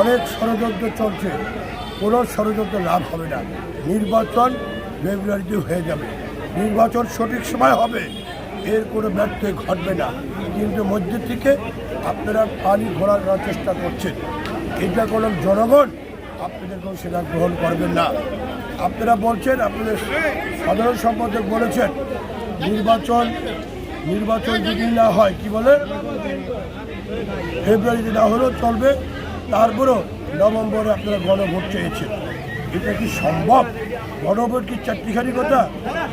অনেক ষড়যন্ত্র চলছে, কোনো ষড়যন্ত্র লাভ হবে না। নির্বাচন ফেব্রুয়ারিতে হয়ে যাবে। নির্বাচন সঠিক সময় হবে, এর কোনো ব্যর্থ ঘটবে না। কিন্তু মধ্যে থেকে আপনারা পানি ঘোরার চেষ্টা করছেন। এটা কোনো জনগণ আপনাদের কোনো সেটা গ্রহণ করবেন না। আপনারা বলছেন, আপনাদের সাধারণ সম্পাদক বলেছেন, নির্বাচন নির্বাচন যদি না হয়, কি বলে? ফেব্রুয়ারিতে না হলেও চলবে তারপরেও নভেম্বরে আপনারা গণভোট চেয়েছেন। এটা কি সম্ভব? গণভোট কি চারটিখানি কথা?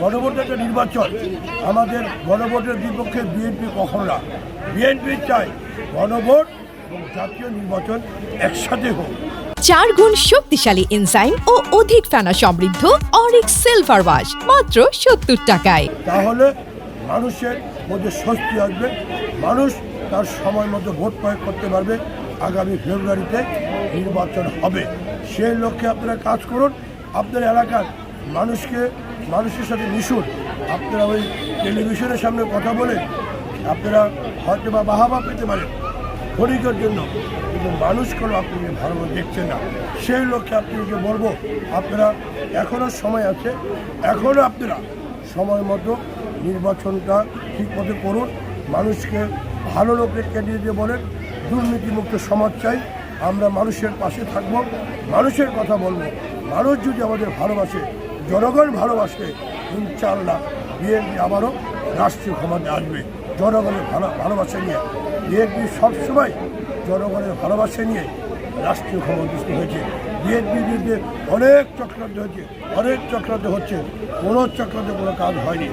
গণভোট একটা নির্বাচন। আমাদের গণভোটের বিপক্ষে বিএনপি কখনো না? বিএনপি চাই গণভোট এবং জাতীয় নির্বাচন একসাথে হোক। চার গুণ শক্তিশালী এনজাইম ও অধিক ফেনা সমৃদ্ধ অরিক্স সিলভার ওয়াশ মাত্র সত্তর টাকায়। তাহলে মানুষের মধ্যে স্বস্তি আসবে। মানুষ তার সময় মতো ভোট প্রয়োগ করতে পারবে। আগামী ফেব্রুয়ারিতে নির্বাচন হবে। সেই লক্ষ্যে আপনারা কাজ করুন। আপনার এলাকার মানুষকে, মানুষের সাথে মিশুন। আপনারা ওই টেলিভিশনের সামনে কথা বলে আপনারা হয়তো বা বাহাবা পেতে পারেন ক্ষণিকের জন্য। কিন্তু মানুষ কোনো আপনাকে ভালো দেখছে না। সেই লক্ষ্যে আপনাকে বলব, আপনারা এখনও সময় আছে এখনও আপনারা সময় মতো নির্বাচনটা ঠিক মতো করুন। মানুষকে ভালো লোকের ক্যান্ডিডেট বলেন, দুর্নীতিমুক্ত সমাজ চাই, আমরা মানুষের পাশে থাকব, মানুষের কথা বলব, মানুষ যদি আমাদের ভালোবাসে, জনগণ ভালোবাসে ইনশাল্লাহ বিএনপি আবারও রাষ্ট্রীয় ক্ষমতা আসবে। জনগণের ভালো, ভালোবাসা নিয়ে বিএনপি সবসময় জনগণের ভালোবাসা নিয়ে রাষ্ট্রীয় ক্ষমতাস্থ হয়েছে। বিএনপির বিরুদ্ধে অনেক চক্রান্ত হয়েছে, অনেক চক্রান্ত হচ্ছে, কোনো চক্রান্ত কোনো কাজ হয়নি।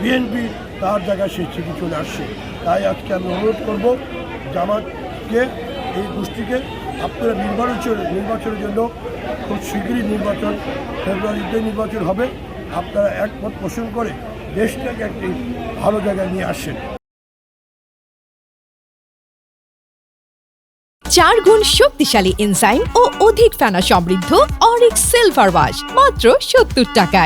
বিএনপি তার জায়গায় সে ঠিকই চলে আসছে। তাই আজকে আমি অনুরোধ করব, জামাতকে, এই গোষ্ঠীকে, আপনারা নির্বাচন নির্বাচনের জন্য খুব শীঘ্রই নির্বাচন, ফেব্রুয়ারিতে নির্বাচন হবে। আপনারা একমত পোষণ করে দেশটাকে একটি ভালো জায়গায় নিয়ে আসেন। চার গুণ শক্তিশালী এনজাইম ও অধিক ফেনা সমৃদ্ধ অরিক্স সিলভার ওয়াশ, মাত্র সত্তর টাকায়।